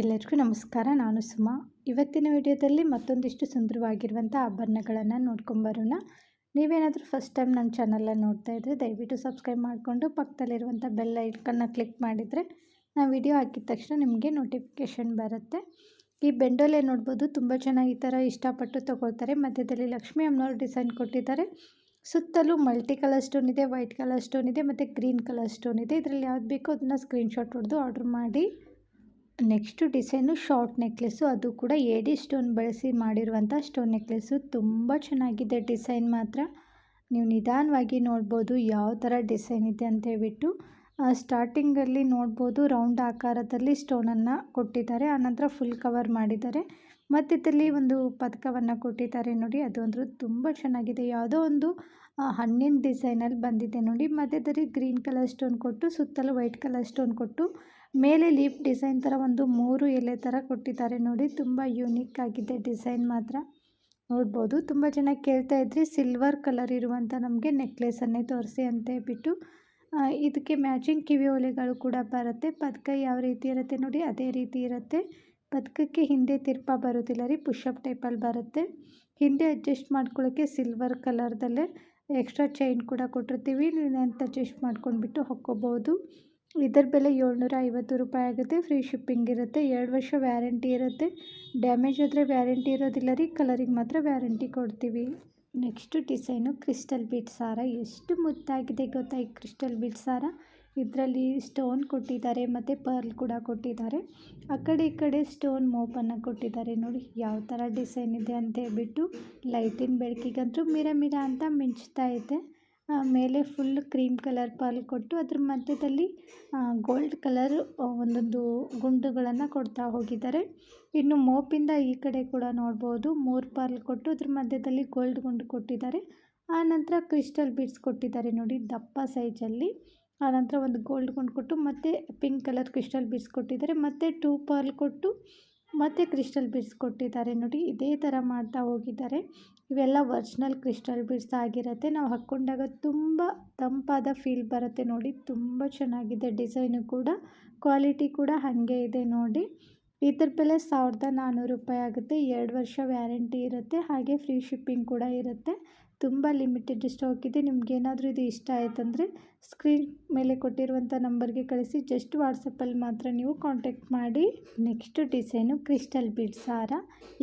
ಎಲ್ಲರಿಗೂ ನಮಸ್ಕಾರ, ನಾನು ಸುಮಾ. ಇವತ್ತಿನ ವಿಡಿಯೋದಲ್ಲಿ ಮತ್ತೊಂದಿಷ್ಟು ಸುಂದರವಾಗಿರುವಂಥ ಆಭರಣಗಳನ್ನು ನೋಡ್ಕೊಂಬರೋಣ ನೀವೇನಾದರೂ ಫಸ್ಟ್ ಟೈಮ್ ನನ್ನ ಚಾನಲ್ನ ನೋಡ್ತಾ ಇದ್ದರೆ ದಯವಿಟ್ಟು ಸಬ್ಸ್ಕ್ರೈಬ್ ಮಾಡಿಕೊಂಡು ಪಕ್ಕದಲ್ಲಿರುವಂಥ ಬೆಲ್ ಐಕನ್ನ ಕ್ಲಿಕ್ ಮಾಡಿದರೆ ನಾವು ವಿಡಿಯೋ ಹಾಕಿದ ತಕ್ಷಣ ನಿಮಗೆ ನೋಟಿಫಿಕೇಷನ್ ಬರುತ್ತೆ. ಈ ಬೆಂಡೋಲೆ ನೋಡ್ಬೋದು, ತುಂಬ ಚೆನ್ನಾಗಿ ಈ ಥರ ಇಷ್ಟಪಟ್ಟು ತೊಗೊಳ್ತಾರೆ. ಮಧ್ಯದಲ್ಲಿ ಲಕ್ಷ್ಮೀ ಅಮ್ಮನವ್ರು ಡಿಸೈನ್ ಕೊಟ್ಟಿದ್ದಾರೆ. ಸುತ್ತಲೂ ಮಲ್ಟಿ ಕಲರ್ ಸ್ಟೋನ್ ಇದೆ ವೈಟ್ ಕಲರ್ ಸ್ಟೋನ್ ಇದೆ, ಮತ್ತು ಗ್ರೀನ್ ಕಲರ್ ಸ್ಟೋನ್ ಇದೆ. ಇದರಲ್ಲಿ ಯಾವ್ದು ಬೇಕೋ ಅದನ್ನು ಸ್ಕ್ರೀನ್ಶಾಟ್ ಹೊಡೆದು ಆರ್ಡ್ರ್ ಮಾಡಿ. ನೆಕ್ಸ್ಟು ಡಿಸೈನು ಶಾರ್ಟ್ ನೆಕ್ಲೆಸ್ಸು ಅದು ಕೂಡ ಏಡಿ ಸ್ಟೋನ್ ಬಳಸಿ ಮಾಡಿರುವಂಥ ಸ್ಟೋನ್ ನೆಕ್ಲೆಸ್ಸು ತುಂಬ ಚೆನ್ನಾಗಿದೆ ಡಿಸೈನ್ ಮಾತ್ರ. ನೀವು ನಿಧಾನವಾಗಿ ನೋಡ್ಬೋದು ಯಾವ ಥರ ಡಿಸೈನ್ ಇದೆ ಅಂತ ಹೇಳ್ಬಿಟ್ಟು. ಸ್ಟಾರ್ಟಿಂಗಲ್ಲಿ ನೋಡ್ಬೋದು ರೌಂಡ್ ಆಕಾರದಲ್ಲಿ ಸ್ಟೋನನ್ನು ಕೊಟ್ಟಿದ್ದಾರೆ. ಆನಂತರ ಫುಲ್ ಕವರ್ ಮಾಡಿದ್ದಾರೆ. ಮಧ್ಯದಲ್ಲಿ ಒಂದು ಪದಕವನ್ನು ಕೊಟ್ಟಿದ್ದಾರೆ ನೋಡಿ. ಅದು ಅಂದ್ರೆ ತುಂಬ ಚೆನ್ನಾಗಿದೆ. ಯಾವುದೋ ಒಂದು ಹಣ್ಣಿನ ಡಿಸೈನಲ್ಲಿ ಬಂದಿದೆ ನೋಡಿ. ಮಧ್ಯದಲ್ಲಿ ಗ್ರೀನ್ ಕಲರ್ ಸ್ಟೋನ್ ಕೊಟ್ಟು, ಸುತ್ತಲೂ ವೈಟ್ ಕಲರ್ ಸ್ಟೋನ್ ಕೊಟ್ಟು ಮೇಲೆ ಲೀಫ್ ಡಿಸೈನ್ ಥರ ಒಂದು ಮೂರು ಎಲೆ ಥರ ಕೊಟ್ಟಿದ್ದಾರೆ. ನೋಡಿ, ತುಂಬ ಯೂನಿಕ್ ಆಗಿದೆ ಡಿಸೈನ್ ಮಾತ್ರ. ನೋಡ್ಬೋದು, ತುಂಬ ಜನ ಕೇಳ್ತಾ ಇದ್ರಿ, ಸಿಲ್ವರ್ ಕಲರ್ ಇರುವಂಥ ನಮಗೆ ನೆಕ್ಲೆಸನ್ನೇ ತೋರಿಸಿ ಅಂತ ಹೇಳ್ಬಿಟ್ಟು ಇದಕ್ಕೆ ಮ್ಯಾಚಿಂಗ್ ಕಿವಿ ಒಲೆಗಳು ಕೂಡ ಬರುತ್ತೆ. ಪದಕ ಯಾವ ರೀತಿ ಇರುತ್ತೆ ನೋಡಿ, ಅದೇ ರೀತಿ ಇರುತ್ತೆ. ಪದಕಕ್ಕೆ ಹಿಂದೆ ತಿರ್ಪ ಬರೋದಿಲ್ಲ ರೀ ಪುಷಪ್ ಟೈಪಲ್ಲಿ ಬರುತ್ತೆ. ಹಿಂದೆ ಅಡ್ಜಸ್ಟ್ ಮಾಡ್ಕೊಳ್ಳೋಕ್ಕೆ ಸಿಲ್ವರ್ ಕಲರ್ದಲ್ಲೇ ಎಕ್ಸ್ಟ್ರಾ ಚೈನ್ ಕೂಡ ಕೊಟ್ಟಿರ್ತೀವಿ. ನೀವು ಅಡ್ಜಸ್ಟ್ ಮಾಡ್ಕೊಂಡ್ಬಿಟ್ಟು ಹಾಕ್ಕೋಬೋದು. ಇದರ ಬೆಲೆ ಏಳ್ನೂರ ಐವತ್ತು ರೂಪಾಯಿ ಆಗುತ್ತೆ, ಫ್ರೀ ಶಿಪ್ಪಿಂಗ್ ಇರುತ್ತೆ, ಎರಡು ವರ್ಷ ವ್ಯಾರಂಟಿ ಇರುತ್ತೆ. ಡ್ಯಾಮೇಜ್ ಆದರೆ ವ್ಯಾರಂಟಿ ಇರೋದಿಲ್ಲ ರೀ, ಕಲರಿಗೆ ಮಾತ್ರ ವ್ಯಾರಂಟಿ ಕೊಡ್ತೀವಿ. ನೆಕ್ಸ್ಟ್ ಡಿಸೈನು ಕ್ರಿಸ್ಟಲ್ ಬೀಟ್ ಸಾರ. ಎಷ್ಟು ಮುದ್ದಾಗಿದೆ ಗೊತ್ತಾ ಈ ಕ್ರಿಸ್ಟಲ್ ಬೀಟ್ ಸಾರ? ಇದರಲ್ಲಿ ಸ್ಟೋನ್ ಕೊಟ್ಟಿದ್ದಾರೆ ಮತ್ತು ಪರ್ಲ್ ಕೂಡ ಕೊಟ್ಟಿದ್ದಾರೆ. ಆ ಕಡೆ ಈ ಕಡೆ ಸ್ಟೋನ್ ಮೋಪನ್ನು ಕೊಟ್ಟಿದ್ದಾರೆ ನೋಡಿ, ಯಾವ ಥರ ಡಿಸೈನ್ ಇದೆ ಅಂತ ಹೇಳ್ಬಿಟ್ಟು ಲೈಟಿನ ಬೆಳಕಿಗಂತೂ ಮಿರ ಮಿರ ಅಂತ ಮಿಂಚ್ತಾ ಇದೆ. ಮೇಲೆ ಫುಲ್ ಕ್ರೀಮ್ ಕಲರ್ ಪರ್ಲ್ ಕೊಟ್ಟು ಅದ್ರ ಮಧ್ಯದಲ್ಲಿ ಗೋಲ್ಡ್ ಕಲರ್ ಒಂದೊಂದು ಗುಂಡುಗಳನ್ನು ಕೊಡ್ತಾ ಹೋಗಿದ್ದಾರೆ. ಇನ್ನು ಮೋಪಿಂದ ಈ ಕಡೆ ಕೂಡ ನೋಡ್ಬೋದು. ಮೂರು ಪರ್ಲ್ ಕೊಟ್ಟು ಅದ್ರ ಮಧ್ಯದಲ್ಲಿ ಗೋಲ್ಡ್ ಗುಂಡು ಕೊಟ್ಟಿದ್ದಾರೆ. ಆನಂತರ ಕ್ರಿಸ್ಟಲ್ ಬೀಡ್ಸ್ ಕೊಟ್ಟಿದ್ದಾರೆ ನೋಡಿ, ದಪ್ಪ ಸೈಜಲ್ಲಿ ಆನಂತರ ಒಂದು ಗೋಲ್ಡ್ ಗುಂಡು ಕೊಟ್ಟು ಮತ್ತು ಪಿಂಕ್ ಕಲರ್ ಕ್ರಿಸ್ಟಲ್ ಬೀಡ್ಸ್ ಕೊಟ್ಟಿದ್ದಾರೆ. ಮತ್ತು ಟೂ ಪರ್ಲ್ ಕೊಟ್ಟು ಮತ್ತು ಕ್ರಿಸ್ಟಲ್ ಬೀಡ್ಸ್ ಕೊಟ್ಟಿದ್ದಾರೆ ನೋಡಿ, ಇದೇ ಥರ ಮಾಡ್ತಾ ಹೋಗಿದ್ದಾರೆ. ಇವೆಲ್ಲ ಒರ್ಜಿನಲ್ ಕ್ರಿಸ್ಟಲ್ ಬೀಡ್ಸ್ ಆಗಿರುತ್ತೆ. ನಾವು ಹಾಕ್ಕೊಂಡಾಗ ತುಂಬ ತಂಪಾದ ಫೀಲ್ ಬರುತ್ತೆ ನೋಡಿ, ತುಂಬ ಚೆನ್ನಾಗಿದೆ ಡಿಸೈನು ಕೂಡ, ಕ್ವಾಲಿಟಿ ಕೂಡ ಹಾಗೆ ಇದೆ ನೋಡಿ. ಇದ್ರ ಬೆಲೆ ಸಾವಿರದ ನಾನ್ನೂರು ರೂಪಾಯಿ ಆಗುತ್ತೆ, ಎರಡು ವರ್ಷ ವ್ಯಾರಂಟಿ ಇರುತ್ತೆ, ಹಾಗೆ ಫ್ರೀ ಶಿಪ್ಪಿಂಗ್ ಕೂಡ ಇರುತ್ತೆ. ತುಂಬ ಲಿಮಿಟೆಡ್ ಸ್ಟಾಕ್ ಇದೆ ನಿಮ್ಗೇನಾದರೂ ಇದು ಇಷ್ಟ ಆಯ್ತಂದರೆ ಸ್ಕ್ರೀನ್ ಮೇಲೆ ಕೊಟ್ಟಿರುವಂಥ ನಂಬರ್ಗೆ ಕಳಿಸಿ. ಜಸ್ಟ್ ವಾಟ್ಸಪ್ಪಲ್ಲಿ ಮಾತ್ರ ನೀವು ಕಾಂಟ್ಯಾಕ್ಟ್ ಮಾಡಿ. ನೆಕ್ಸ್ಟ್ ಡಿಸೈನು ಕ್ರಿಸ್ಟಲ್ ಬೀಡ್ಸ್ ಹಾರ.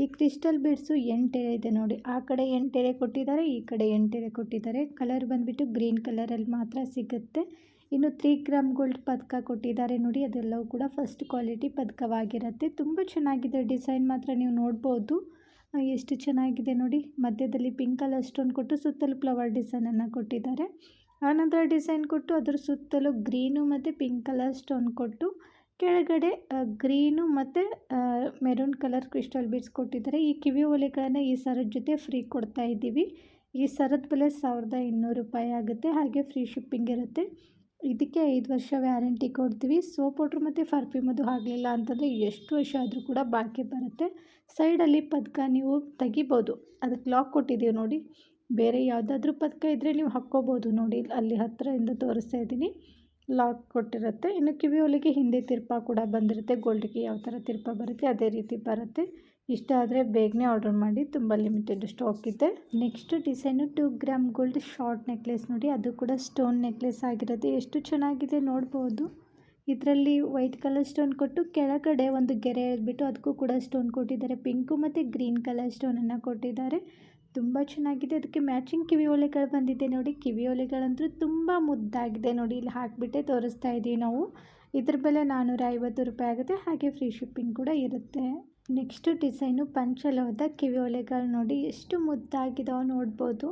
ಈ ಕ್ರಿಸ್ಟಲ್ ಬೀಡ್ಸು ಎಂಟೆರೆ ಇದೆ ನೋಡಿ. ಆ ಕಡೆ ಎಂಟೆರೆ ಕೊಟ್ಟಿದ್ದಾರೆ, ಈ ಕಡೆ ಎಂಟೆರೆ ಕೊಟ್ಟಿದ್ದಾರೆ. ಕಲರ್ ಬಂದುಬಿಟ್ಟು ಗ್ರೀನ್ ಕಲರಲ್ಲಿ ಮಾತ್ರ ಸಿಗುತ್ತೆ. ಇನ್ನು ತ್ರೀ ಗ್ರಾಮ್ ಗೋಲ್ಡ್ ಪದಕ ಕೊಟ್ಟಿದ್ದಾರೆ ನೋಡಿ. ಅದೆಲ್ಲವೂ ಕೂಡ ಫಸ್ಟ್ ಕ್ವಾಲಿಟಿ ಪದಕವಾಗಿರುತ್ತೆ. ತುಂಬ ಚೆನ್ನಾಗಿದೆ ಡಿಸೈನ್ ಮಾತ್ರ ನೀವು ನೋಡ್ಬೋದು. ಎಷ್ಟು ಚೆನ್ನಾಗಿದೆ ನೋಡಿ. ಮಧ್ಯದಲ್ಲಿ ಪಿಂಕ್ ಕಲರ್ ಸ್ಟೋನ್ ಕೊಟ್ಟು ಸುತ್ತಲೂ ಫ್ಲವರ್ ಡಿಸೈನನ್ನು ಕೊಟ್ಟಿದ್ದಾರೆ. ಆನಂತರ ಡಿಸೈನ್ ಕೊಟ್ಟು ಅದರ ಸುತ್ತಲೂ ಗ್ರೀನು ಮತ್ತು ಪಿಂಕ್ ಕಲರ್ ಸ್ಟೋನ್ ಕೊಟ್ಟು ಕೆಳಗಡೆ ಗ್ರೀನು ಮತ್ತು ಮೆರೂನ್ ಕಲರ್ ಕ್ರಿಸ್ಟಲ್ ಬೀಡ್ಸ್ ಕೊಟ್ಟಿದ್ದಾರೆ. ಈ ಕಿವಿ ಒಲೆಗಳನ್ನು ಈ ಸರದ ಜೊತೆ ಫ್ರೀ ಕೊಡ್ತಾ ಇದ್ದೀವಿ. ಈ ಸರದ ಬೆಲೆ ಸಾವಿರದ ಇನ್ನೂರು ರೂಪಾಯಿ ಆಗುತ್ತೆ. ಹಾಗೆ ಫ್ರೀ ಶಿಪ್ಪಿಂಗ್ ಇರುತ್ತೆ. ಇದಕ್ಕೆ ಐದು ವರ್ಷ ವ್ಯಾರಂಟಿ ಕೊಡ್ತೀವಿ. ಸೋಪ್ ಪೌಡ್ರ್ ಮತ್ತು ಪರ್ಫ್ಯೂಮ್ ಅದು ಆಗಲಿಲ್ಲ ಅಂತಂದರೆ ಎಷ್ಟು ವರ್ಷ ಆದರೂ ಕೂಡ ಬಾಕಿ ಬರುತ್ತೆ. ಸೈಡಲ್ಲಿ ಪದಕ ನೀವು ತೆಗಿಬೋದು. ಅದಕ್ಕೆ ಲಾಕ್ ಕೊಟ್ಟಿದ್ದೀವಿ ನೋಡಿ. ಬೇರೆ ಯಾವುದಾದ್ರೂ ಪದಕ ಇದ್ದರೆ ನೀವು ಹಾಕ್ಕೋಬೋದು ನೋಡಿ. ಅಲ್ಲಿ ಹತ್ತಿರದಿಂದ ತೋರಿಸ್ತಾ ಇದ್ದೀನಿ. ಲಾಕ್ ಕೊಟ್ಟಿರುತ್ತೆ. ಇನ್ನು ಕಿವಿ ಹೊಲಿಗೆ ಹಿಂದೆ ತಿರ್ಪ ಕೂಡ ಬಂದಿರುತ್ತೆ. ಗೋಲ್ಡ್ಗೆ ಯಾವ ಥರ ತಿರ್ಪ ಬರುತ್ತೆ ಅದೇ ರೀತಿ ಬರುತ್ತೆ. ಇಷ್ಟ ಆದರೆ ಬೇಗನೆ ಆರ್ಡರ್ ಮಾಡಿ ತುಂಬ ಲಿಮಿಟೆಡ್ ಸ್ಟಾಕ್ ಇದೆ. Next design two gram gold short necklace ನೋಡಿ, ಅದು ಕೂಡ ಸ್ಟೋನ್ ನೆಕ್ಲೆಸ್ ಆಗಿರೋದು. ಎಷ್ಟು ಚೆನ್ನಾಗಿದೆ ನೋಡ್ಬೋದು. ಇದರಲ್ಲಿ ವೈಟ್ ಕಲರ್ ಸ್ಟೋನ್ ಕೊಟ್ಟು ಕೆಳಗಡೆ ಒಂದು ಗೆರೆ ಎಳೆದ್ಬಿಟ್ಟು ಅದಕ್ಕೂ ಕೂಡ ಸ್ಟೋನ್ ಕೊಟ್ಟಿದ್ದಾರೆ. ಪಿಂಕು ಮತ್ತು ಗ್ರೀನ್ ಕಲರ್ ಸ್ಟೋನನ್ನು ಕೊಟ್ಟಿದ್ದಾರೆ. ತುಂಬ ಚೆನ್ನಾಗಿದೆ. ಅದಕ್ಕೆ ಮ್ಯಾಚಿಂಗ್ ಕಿವಿ ಒಲೆಗಳು ಬಂದಿದೆ ನೋಡಿ. ಕಿವಿ ಒಲೆಗಳಂತೂ ತುಂಬ ಮುದ್ದಾಗಿದೆ ನೋಡಿ. ಇಲ್ಲಿ ಹಾಕಿಬಿಟ್ಟೆ ತೋರಿಸ್ತಾ ಇದ್ದೀವಿ ನಾವು. ಇದ್ರ ಬೆಲೆ ನಾನ್ನೂರ ಐವತ್ತು ರೂಪಾಯಿ ಆಗುತ್ತೆ. ಹಾಗೆ ಫ್ರೀ ಶಿಪ್ಪಿಂಗ್ ಕೂಡ ಇರುತ್ತೆ. ನೆಕ್ಸ್ಟ್ ಡಿಸೈನು ಕಿವಿ ಒಲೆಗಳು ನೋಡಿ, ಎಷ್ಟು ಮುದ್ದಾಗಿದಾವೆ ನೋಡ್ಬೋದು.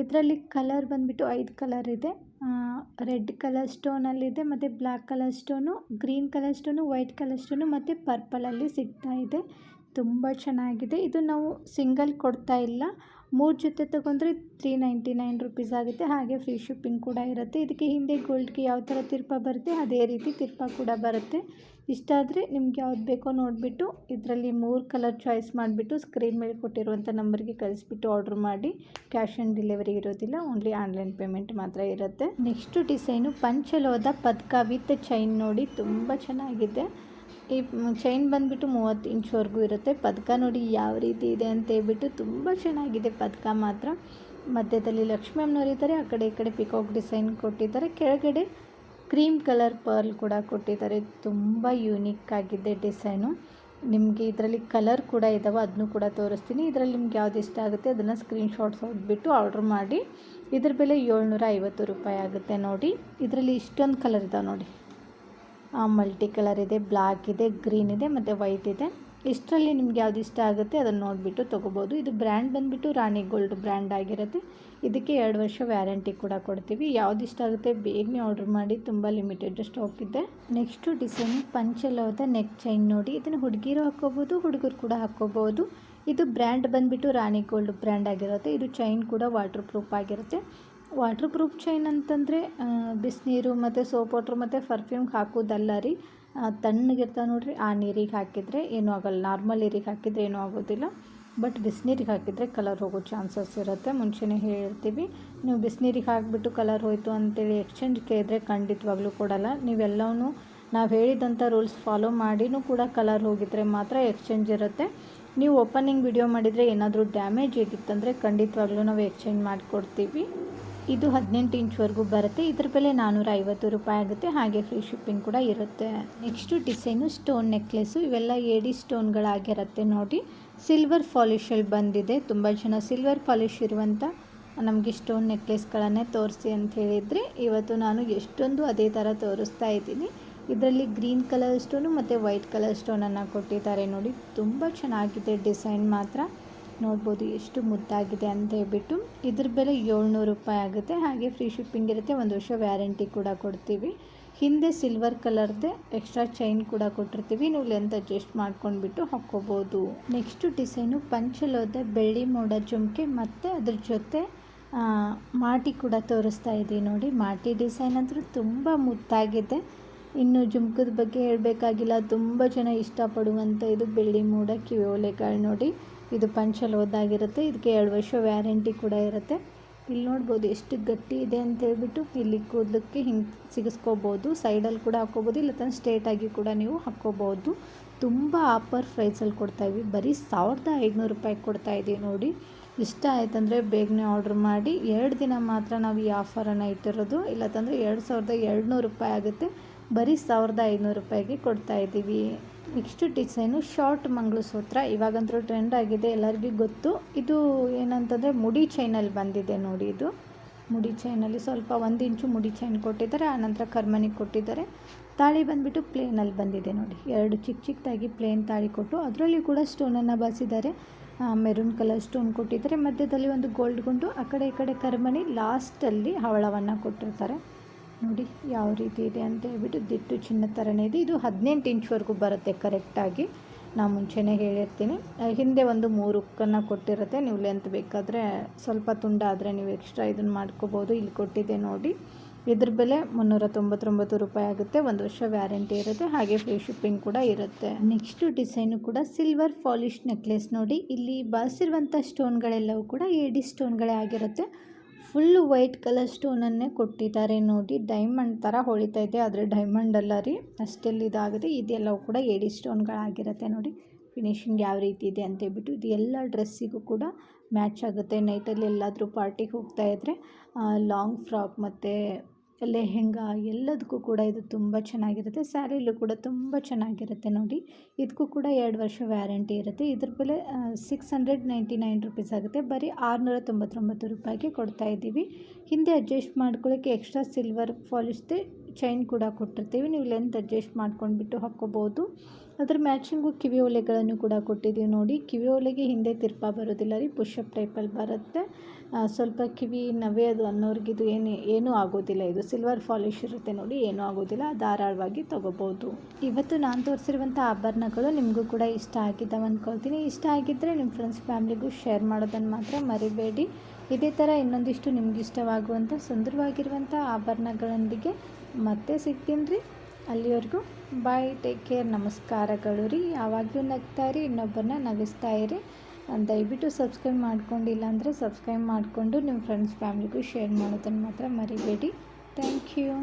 ಇದರಲ್ಲಿ ಕಲರ್ ಬಂದುಬಿಟ್ಟು ಐದು ಕಲರ್ ಇದೆ. ರೆಡ್ ಕಲರ್ ಸ್ಟೋನಲ್ಲಿದೆ ಮತ್ತು black colour stone, green colour stone, white colour stone, ಮತ್ತು ಪರ್ಪಲಲ್ಲಿ ಸಿಗ್ತಾ ಇದೆ. ತುಂಬ ಚೆನ್ನಾಗಿದೆ. ಇದು ನಾವು ಸಿಂಗಲ್ ಕೊಡ್ತಾ ಇಲ್ಲ. ಮೂರು ಜೊತೆ ತೊಗೊಂಡ್ರೆ ತ್ರೀ ನೈಂಟಿ ನೈನ್ ರುಪೀಸ್ ಆಗುತ್ತೆ. ಹಾಗೆ ಫ್ರೀ ಶಿಪ್ಪಿಂಗ್ ಕೂಡ ಇರುತ್ತೆ. ಇದಕ್ಕೆ ಹಿಂದೆ ಗೋಲ್ಡ್ಗೆ ಯಾವ ಥರ ತಿರ್ಪ ಬರುತ್ತೆ, ಅದೇ ರೀತಿ ತಿರ್ಪ ಕೂಡ ಬರುತ್ತೆ. ಇಷ್ಟ ಆದರೆ ನಿಮ್ಗೆ ಯಾವ್ದು ಬೇಕೋ ನೋಡಿಬಿಟ್ಟು ಇದರಲ್ಲಿ ಮೂರು ಕಲರ್ ಚಾಯ್ಸ್ ಮಾಡಿಬಿಟ್ಟು ಸ್ಕ್ರೀನ್ ಮೇಲೆ ಕೊಟ್ಟಿರುವಂಥ ನಂಬರ್ಗೆ ಕಳಿಸ್ಬಿಟ್ಟು ಆರ್ಡ್ರ್ ಮಾಡಿ. ಕ್ಯಾಶ್ ಆನ್ ಡೆಲಿವರಿ ಇರೋದಿಲ್ಲ, ಓನ್ಲಿ ಆನ್ಲೈನ್ ಪೇಮೆಂಟ್ ಮಾತ್ರ ಇರುತ್ತೆ. ನೆಕ್ಸ್ಟು ಡಿಸೈನು ಪಂಚಲೋದ ಪದಕ ವಿತ್ ಚೈನ್ ನೋಡಿ ತುಂಬ ಚೆನ್ನಾಗಿದೆ. ಈ ಚೈನ್ ಬಂದುಬಿಟ್ಟು ಮೂವತ್ತು ಇಂಚ್ವರೆಗೂ ಇರುತ್ತೆ. ಪದಕ ನೋಡಿ ಯಾವ ರೀತಿ ಇದೆ ಅಂತ ಹೇಳ್ಬಿಟ್ಟು ತುಂಬ ಚೆನ್ನಾಗಿದೆ ಪದಕ ಮಾತ್ರ. ಮಧ್ಯದಲ್ಲಿ ಲಕ್ಷ್ಮಿ ಅಮ್ಮನವ್ರು ಇದ್ದಾರೆ, ಆ ಕಡೆ ಈ ಕಡೆ ಪಿಕಾಕ್ ಡಿಸೈನ್ ಕೊಟ್ಟಿದ್ದಾರೆ. ಕೆಳಗಡೆ ಕ್ರೀಮ್ ಕಲರ್ ಪರ್ಲ್ ಕೂಡ ಕೊಟ್ಟಿದ್ದಾರೆ. ತುಂಬ ಯೂನಿಕ್ ಆಗಿದೆ ಡಿಸೈನು. ನಿಮಗೆ ಇದರಲ್ಲಿ ಕಲರ್ ಕೂಡ ಇದಾವೆ ಅದನ್ನು ಕೂಡ ತೋರಿಸ್ತೀನಿ. ಇದರಲ್ಲಿ ನಿಮ್ಗೆ ಯಾವ್ದು ಇಷ್ಟ ಆಗುತ್ತೆ ಅದನ್ನು ಸ್ಕ್ರೀನ್ಶಾಟ್ಸ್ ಹೊಡೆದ್ಬಿಟ್ಟು ಆರ್ಡ್ರ್ ಮಾಡಿ. ಇದ್ರ ಬೆಲೆ ಏಳ್ನೂರ ಐವತ್ತು ರೂಪಾಯಿ ಆಗುತ್ತೆ ನೋಡಿ. ಇದರಲ್ಲಿ ಇಷ್ಟೊಂದು ಕಲರ್ ಇದಾವೆ ನೋಡಿ. ಮಲ್ಟಿ ಕಲರ್ ಇದೆ ಬ್ಲ್ಯಾಕ್ ಇದೆ, ಗ್ರೀನ್ ಇದೆ, ಮತ್ತು ವೈಟ್ ಇದೆ. ಇಷ್ಟರಲ್ಲಿ ನಿಮ್ಗೆ ಯಾವ್ದು ಇಷ್ಟ ಆಗುತ್ತೆ ಅದನ್ನು ನೋಡಿಬಿಟ್ಟು ತೊಗೋಬೋದು. ಇದು ಬ್ರ್ಯಾಂಡ್ ಬಂದುಬಿಟ್ಟು ರಾಣಿ ಗೋಲ್ಡ್ ಬ್ರ್ಯಾಂಡ್ ಆಗಿರುತ್ತೆ. ಇದಕ್ಕೆ ಎರಡು ವರ್ಷ ವ್ಯಾರಂಟಿ ಕೂಡ ಕೊಡ್ತೀವಿ. ಯಾವ್ದು ಇಷ್ಟ ಆಗುತ್ತೆ ಬೇಗನೆ ಆರ್ಡ್ರ್ ಮಾಡಿ, ತುಂಬ ಲಿಮಿಟೆಡ್ ಸ್ಟಾಕ್ ಇದೆ ನೆಕ್ಸ್ಟು ಡಿಸೈನ್ ಪಂಚಲೋದ ನೆಕ್ ಚೈನ್ ನೋಡಿ. ಇದನ್ನು ಹುಡುಗಿರು ಹಾಕ್ಕೋಬೋದು, ಹುಡುಗರು ಕೂಡ ಹಾಕ್ಕೋಬೋದು. ಇದು ಬ್ರ್ಯಾಂಡ್ ಬಂದುಬಿಟ್ಟು ರಾಣಿ ಗೋಲ್ಡ್ ಬ್ರ್ಯಾಂಡ್ ಆಗಿರುತ್ತೆ. ಇದು ಚೈನ್ ಕೂಡ ವಾಟರ್ ಪ್ರೂಫ್ ಆಗಿರುತ್ತೆ. ವಾಟರ್ ಪ್ರೂಫ್ ಚೈನ್ ಅಂತಂದರೆ ಬಿಸಿನೀರು ಮತ್ತು ಸೋಪ್ ವಾಟ್ರ್ ಮತ್ತು ಪರ್ಫ್ಯೂಮ್ಗೆ ಹಾಕೋದಲ್ಲ ರೀ. ತಣ್ಣಗಿರ್ತಾವೆ ನೋಡಿರಿ, ಆ ನೀರಿಗೆ ಹಾಕಿದರೆ ಏನೂ ಆಗಲ್ಲ. ನಾರ್ಮಲ್ ನೀರಿಗೆ ಹಾಕಿದರೆ ಏನೂ ಆಗೋದಿಲ್ಲ. ಬಟ್ ಬಿಸಿನೀರಿಗೆ ಹಾಕಿದರೆ ಕಲರ್ ಹೋಗೋ ಚಾನ್ಸಸ್ ಇರುತ್ತೆ. ಮುಂಚೆನೇ ಹೇಳಿರ್ತೀವಿ ನೀವು ಬಿಸಿನೀರಿಗೆ ಹಾಕಿಬಿಟ್ಟು ಕಲರ್ ಹೋಯಿತು ಅಂತೇಳಿ ಎಕ್ಸ್ಚೇಂಜ್ ಕೇಳಿದರೆ ಖಂಡಿತವಾಗ್ಲೂ ಕೊಡಲ್ಲ. ನೀವೆಲ್ಲವೂ ನಾವು ಹೇಳಿದಂಥ ರೂಲ್ಸ್ ಫಾಲೋ ಮಾಡಿನೂ ಕೂಡ ಕಲರ್ ಹೋಗಿದ್ರೆ ಮಾತ್ರ ಎಕ್ಸ್ಚೇಂಜ್ ಇರುತ್ತೆ. ನೀವು ಓಪನಿಂಗ್ ವಿಡಿಯೋ ಮಾಡಿದರೆ ಏನಾದರೂ ಡ್ಯಾಮೇಜ್ ಆಗಿತ್ತಂದರೆ ಖಂಡಿತವಾಗ್ಲೂ ನಾವು ಎಕ್ಸ್ಚೇಂಜ್ ಮಾಡಿಕೊಡ್ತೀವಿ. ಇದು ಹದಿನೆಂಟು ಇಂಚ್ವರೆಗೂ ಬರುತ್ತೆ. ಇದ್ರ ಬೆಲೆ ನಾನ್ನೂರ ಐವತ್ತು ರೂಪಾಯಿ ಆಗುತ್ತೆ. ಹಾಗೆ ಫ್ರೀ ಶಿಪ್ಪಿಂಗ್ ಕೂಡ ಇರುತ್ತೆ. ನೆಕ್ಸ್ಟು ಡಿಸೈನು ಸ್ಟೋನ್ ನೆಕ್ಲೆಸ್ಸು ಇವೆಲ್ಲ ಏಡಿ ಸ್ಟೋನ್ಗಳಾಗಿರುತ್ತೆ ನೋಡಿ. ಸಿಲ್ವರ್ ಫಾಲಿಶಲ್ಲಿ ಬಂದಿದೆ. ತುಂಬ ಜನ ಸಿಲ್ವರ್ ಫಾಲಿಶ್ ಇರುವಂಥ ನಮಗೆ ಸ್ಟೋನ್ ನೆಕ್ಲೆಸ್ಗಳನ್ನೇ ತೋರಿಸಿ ಅಂತ ಹೇಳಿದರೆ, ಇವತ್ತು ನಾನು ಎಷ್ಟೊಂದು ಅದೇ ಥರ ತೋರಿಸ್ತಾ ಇದ್ದೀನಿ. ಇದರಲ್ಲಿ ಗ್ರೀನ್ ಕಲರ್ ಸ್ಟೋನು ಮತ್ತು ವೈಟ್ ಕಲರ್ ಸ್ಟೋನನ್ನು ಕೊಟ್ಟಿದ್ದಾರೆ ನೋಡಿ. ತುಂಬ ಚೆನ್ನಾಗಿದೆ ಡಿಸೈನ್ ಮಾತ್ರ. ನೋಡ್ಬೋದು ಎಷ್ಟು ಮುದ್ದಾಗಿದೆ ಅಂತ ಹೇಳ್ಬಿಟ್ಟು ಇದ್ರ ಬೆಲೆ ಏಳ್ನೂರು ರೂಪಾಯಿ ಆಗುತ್ತೆ. ಹಾಗೆ ಫ್ರೀ ಶಿಪ್ಪಿಂಗ್ ಇರುತ್ತೆ. ಒಂದು ವರ್ಷ ವ್ಯಾರಂಟಿ ಕೂಡ ಕೊಡ್ತೀವಿ. ಹಿಂದೆ ಸಿಲ್ವರ್ ಕಲರ್ದೇ ಎಕ್ಸ್ಟ್ರಾ ಚೈನ್ ಕೂಡ ಕೊಟ್ಟಿರ್ತೀವಿ. ನೀವು ಲೆಂತ್ ಅಡ್ಜಸ್ಟ್ ಮಾಡ್ಕೊಂಡ್ಬಿಟ್ಟು ಹಾಕ್ಕೋಬೋದು. ನೆಕ್ಸ್ಟು ಡಿಸೈನು ಪಂಚಲೋದೆ ಬೆಳ್ಳಿ ಮೋಡ ಜುಮ್ಕೆ ಮತ್ತು ಅದ್ರ ಜೊತೆ ಮಾಟಿ ಕೂಡ ತೋರಿಸ್ತಾ ಇದ್ದೀವಿ ನೋಡಿ. ಮಾಟಿ ಡಿಸೈನ್ ಅಂತೂ ತುಂಬ ಮುದ್ದಾಗಿದೆ. ಇನ್ನು ಜುಮ್ಕದ ಬಗ್ಗೆ ಹೇಳಬೇಕಾಗಿಲ್ಲ. ತುಂಬ ಜನ ಇಷ್ಟಪಡುವಂಥ ಇದು ಬೆಳ್ಳಿ ಮೋಡ ಕಿವಿ ನೋಡಿ. ಇದು ಪಂಚಲೋದಾಗಿರುತ್ತೆ ಇದಕ್ಕೆ ಎರಡು ವರ್ಷ ವ್ಯಾರಂಟಿ ಕೂಡ ಇರುತ್ತೆ. ಇಲ್ಲಿ ನೋಡ್ಬೋದು ಎಷ್ಟು ಗಟ್ಟಿ ಇದೆ ಅಂತ ಹೇಳ್ಬಿಟ್ಟು ಇಲ್ಲಿ ಕೂದಲಕ್ಕೆ ಹಿಂಗೆ ಸಿಗಿಸ್ಕೋಬೋದು. ಸೈಡಲ್ಲಿ ಕೂಡ ಹಾಕ್ಕೋಬೋದು. ಇಲ್ಲ ತಂದು ಸ್ಟ್ರೇಟಾಗಿ ಕೂಡ ನೀವು ಹಾಕ್ಕೋಬೋದು. ತುಂಬ ಆಫರ್ ಪ್ರೈಸಲ್ಲಿ ಕೊಡ್ತಾಯಿದ್ವಿ ಬರೀ ಸಾವಿರದ ಐದುನೂರು ರೂಪಾಯಿ ಕೊಡ್ತಾಯಿದ್ದೀವಿ ನೋಡಿ. ಇಷ್ಟ ಆಯ್ತಂದರೆ ಬೇಗನೆ ಆರ್ಡ್ರ್ ಮಾಡಿ. ಎರಡು ದಿನ ಮಾತ್ರ ನಾವು ಈ ಆಫರನ್ನು ಇಟ್ಟಿರೋದು. ಇಲ್ಲತ್ತಂದರೆ ಎರಡು ಸಾವಿರದ ಎರಡುನೂರು ರೂಪಾಯಿ ಆಗುತ್ತೆ. ಬರೀ ಸಾವಿರದ ಐನೂರು ರೂಪಾಯಿಗೆ ಕೊಡ್ತಾಯಿದ್ದೀವಿ ನೆಕ್ಸ್ಟ್ ಡಿಸೈನು ಶಾರ್ಟ್ ಮಂಗಳಸೂತ್ರ. ಇವಾಗಂತೂ ಟ್ರೆಂಡ್ ಆಗಿದೆ, ಎಲ್ಲರಿಗೂ ಗೊತ್ತು. ಇದು ಏನಂತಂದರೆ ಮುಡಿ ಚೈನಲ್ಲಿ ಬಂದಿದೆ ನೋಡಿ ಇದು. ಮುಡಿ ಚೈನಲ್ಲಿ ಸ್ವಲ್ಪ ಒಂದು ಇಂಚು ಮುಡಿ ಚೈನ್ ಕೊಟ್ಟಿದ್ದಾರೆ ಆನಂತರ ಕರ್ಮನಿಗೆ ಕೊಟ್ಟಿದ್ದಾರೆ. ತಾಳಿ ಬಂದುಬಿಟ್ಟು ಪ್ಲೇನಲ್ಲಿ ಬಂದಿದೆ ನೋಡಿ. ಎರಡು ಚಿಕ್ಕ ಚಿಕ್ಕದಾಗಿ ಪ್ಲೇನ್ ತಾಳಿ ಕೊಟ್ಟು, ಅದರಲ್ಲಿ ಕೂಡ ಸ್ಟೋನನ್ನು ಬಸಿದ್ದಾರೆ. ಮೆರೂನ್ ಕಲರ್ ಸ್ಟೋನ್ ಕೊಟ್ಟಿದ್ದಾರೆ. ಮಧ್ಯದಲ್ಲಿ ಒಂದು ಗೋಲ್ಡ್ ಗುಂಡು, ಆ ಕಡೆ ಈ ಕಡೆ ಕರ್ಮನಿ ಲಾಸ್ಟಲ್ಲಿ ಹವಳವನ್ನು ಕೊಟ್ಟಿರ್ತಾರೆ. ನೋಡಿ ಯಾವ ರೀತಿ ಇದೆ ಅಂತ ಹೇಳ್ಬಿಟ್ಟು ದಿಟ್ಟು ಚಿನ್ನ ಥರನೇ ಇದೆ. ಇದು ಹದಿನೆಂಟು ಇಂಚ್ವರೆಗೂ ಬರುತ್ತೆ ಕರೆಕ್ಟಾಗಿ ನಾನು ಮುಂಚೆನೇ ಹೇಳಿರ್ತೀನಿ. ಹಿಂದೆ ಒಂದು ಮೂರು ಉಕ್ಕನ್ನು ಕೊಟ್ಟಿರುತ್ತೆ. ನೀವು ಲೆಂತ್ ಬೇಕಾದರೆ ಸ್ವಲ್ಪ ತುಂಡ ಆದರೆ ನೀವು ಎಕ್ಸ್ಟ್ರಾ ಇದನ್ನು ಮಾಡ್ಕೋಬೋದು. ಇಲ್ಲಿ ಕೊಟ್ಟಿದೆ ನೋಡಿ. ಇದ್ರ ಬೆಲೆ ಮುನ್ನೂರ ತೊಂಬತ್ತೊಂಬತ್ತು ರೂಪಾಯಿ ಆಗುತ್ತೆ. ಒಂದು ವರ್ಷ ವ್ಯಾರಂಟಿ ಇರುತ್ತೆ. ಹಾಗೆ ಫ್ರೀ ಶಿಪ್ಪಿಂಗ್ ಕೂಡ ಇರುತ್ತೆ. ನೆಕ್ಸ್ಟ್ ಡಿಸೈನು ಕೂಡ ಸಿಲ್ವರ್ ಪಾಲಿಶ್ ನೆಕ್ಲೆಸ್ ನೋಡಿ. ಇಲ್ಲಿ ಬಳಸಿರುವಂಥ ಸ್ಟೋನ್ಗಳೆಲ್ಲವೂ ಕೂಡ ಏಡಿ ಸ್ಟೋನ್ಗಳೇ ಆಗಿರುತ್ತೆ. ಫುಲ್ಲು ವೈಟ್ ಕಲರ್ ಸ್ಟೋನನ್ನೇ ಕೊಟ್ಟಿದ್ದಾರೆ. ನೋಡಿ, ಡೈಮಂಡ್ ಥರ ಹೊಳಿತಾ ಇದೆ ಆದರೆ ಡೈಮಂಡ್ ಅಲ್ಲ ರೀ. ಅಷ್ಟೆಲ್ಲ ಇದಾಗಿದೆ ಇದೆಲ್ಲವೂ ಕೂಡ ಏಡಿ ಸ್ಟೋನ್ಗಳಾಗಿರುತ್ತೆ ನೋಡಿ. ಫಿನಿಶಿಂಗ್ ಯಾವ ರೀತಿ ಇದೆ ಅಂತ ಹೇಳ್ಬಿಟ್ಟು ಇದು ಎಲ್ಲ ಡ್ರೆಸ್ಸಿಗೂ ಕೂಡ ಮ್ಯಾಚ್ ಆಗುತ್ತೆ. ನೈಟಲ್ಲಿ ಎಲ್ಲಾದರೂ ಪಾರ್ಟಿಗೆ ಹೋಗ್ತಾ ಇದ್ದರೆ ಲಾಂಗ್ ಫ್ರಾಕ್ ಮತ್ತು ಲೆಹೆಂಗಾ ಎಲ್ಲದಕ್ಕೂ ಕೂಡ ಇದು ತುಂಬ ಚೆನ್ನಾಗಿರುತ್ತೆ. ಸ್ಯಾರಿಲೂ ಕೂಡ ತುಂಬ ಚೆನ್ನಾಗಿರುತ್ತೆ ನೋಡಿ. ಇದಕ್ಕೂ ಕೂಡ ಎರಡು ವರ್ಷ ವ್ಯಾರಂಟಿ ಇರುತ್ತೆ. ಇದ್ರ ಬೆಲೆ six hundred ninety nine rupees ಆಗುತ್ತೆ. ಬರೀ ಆರುನೂರ ತೊಂಬತ್ತೊಂಬತ್ತು ರೂಪಾಯಿಗೆ ಕೊಡ್ತಾ ಇದ್ದೀವಿ. ಹಿಂದೆ ಅಡ್ಜಸ್ಟ್ ಮಾಡ್ಕೊಳ್ಳೋಕ್ಕೆ ಎಕ್ಸ್ಟ್ರಾ ಸಿಲ್ವರ್ ಫಾಲಿಶ್ದೆ ಚೈನ್ ಕೂಡ ಕೊಟ್ಟಿರ್ತೀವಿ. ನೀವು ಲೆಂತ್ ಅಡ್ಜಸ್ಟ್ ಮಾಡ್ಕೊಂಡ್ಬಿಟ್ಟು ಹಾಕ್ಕೋಬೋದು. ಅದ್ರ ಮ್ಯಾಚಿಂಗು ಕಿವಿ ಒಲೆಗಳನ್ನು ಕೂಡ ಕೊಟ್ಟಿದ್ದೀವಿ ನೋಡಿ. ಕಿವಿ ಒಲೆಗೆ ಹಿಂದೆ ತಿರ್ಪ ಬರೋದಿಲ್ಲ ರೀ ಪುಷಪ್ ಟೈಪಲ್ಲಿ ಬರುತ್ತೆ. ಸ್ವಲ್ಪ ಕಿವಿ ನವೆಯೋದು ಅನ್ನೋರ್ಗಿದು ಏನು, ಏನೂ ಆಗೋದಿಲ್ಲ ಇದು. ಸಿಲ್ವರ್ ಫಾಲಿಶ್ ಇರುತ್ತೆ ನೋಡಿ, ಏನೂ ಆಗೋದಿಲ್ಲ. ಧಾರಾಳವಾಗಿ ತೊಗೋಬೋದು. ಇವತ್ತು ನಾನು ತೋರಿಸಿರುವಂಥ ಆಭರಣಗಳು ನಿಮಗೂ ಕೂಡ ಇಷ್ಟ ಆಗಿದ್ದಾವೆ ಅಂದ್ಕೊಳ್ತೀನಿ ಇಷ್ಟ ಆಗಿದ್ದರೆ ನಿಮ್ಮ ಫ್ರೆಂಡ್ಸ್ ಫ್ಯಾಮ್ಲಿಗೂ ಶೇರ್ ಮಾಡೋದನ್ನು ಮಾತ್ರ ಮರಿಬೇಡಿ. ಇದೇ ಥರ ಇನ್ನೊಂದಿಷ್ಟು ನಿಮ್ಗೆ ಇಷ್ಟವಾಗುವಂಥ ಸುಂದರವಾಗಿರುವಂಥ ಆಭರಣಗಳೊಂದಿಗೆ ಮತ್ತೆ ಸಿಗ್ತೀನಿ ರೀ. ಅಲ್ಲಿವರೆಗೂ ಬಾಯ್ ಟೇಕ್ ಕೇರ್ ನಮಸ್ಕಾರಗಳು ರೀ. ಯಾವಾಗಲೂ ನಗ್ತಾ ಇರಿ, ಇನ್ನೊಬ್ಬರನ್ನ ನಗಿಸ್ತಾ ಇರಿ. ದಯವಿಟ್ಟು ಸಬ್ಸ್ಕ್ರೈಬ್ ಮಾಡ್ಕೊಂಡಿಲ್ಲ ಅಂದರೆ ಸಬ್ಸ್ಕ್ರೈಬ್ ಮಾಡಿಕೊಂಡು ನಿಮ್ಮ ಫ್ರೆಂಡ್ಸ್ ಫ್ಯಾಮ್ಲಿಗೂ ಶೇರ್ ಮಾಡೋದನ್ನು ಮಾತ್ರ ಮರಿಬೇಡಿ. Thank you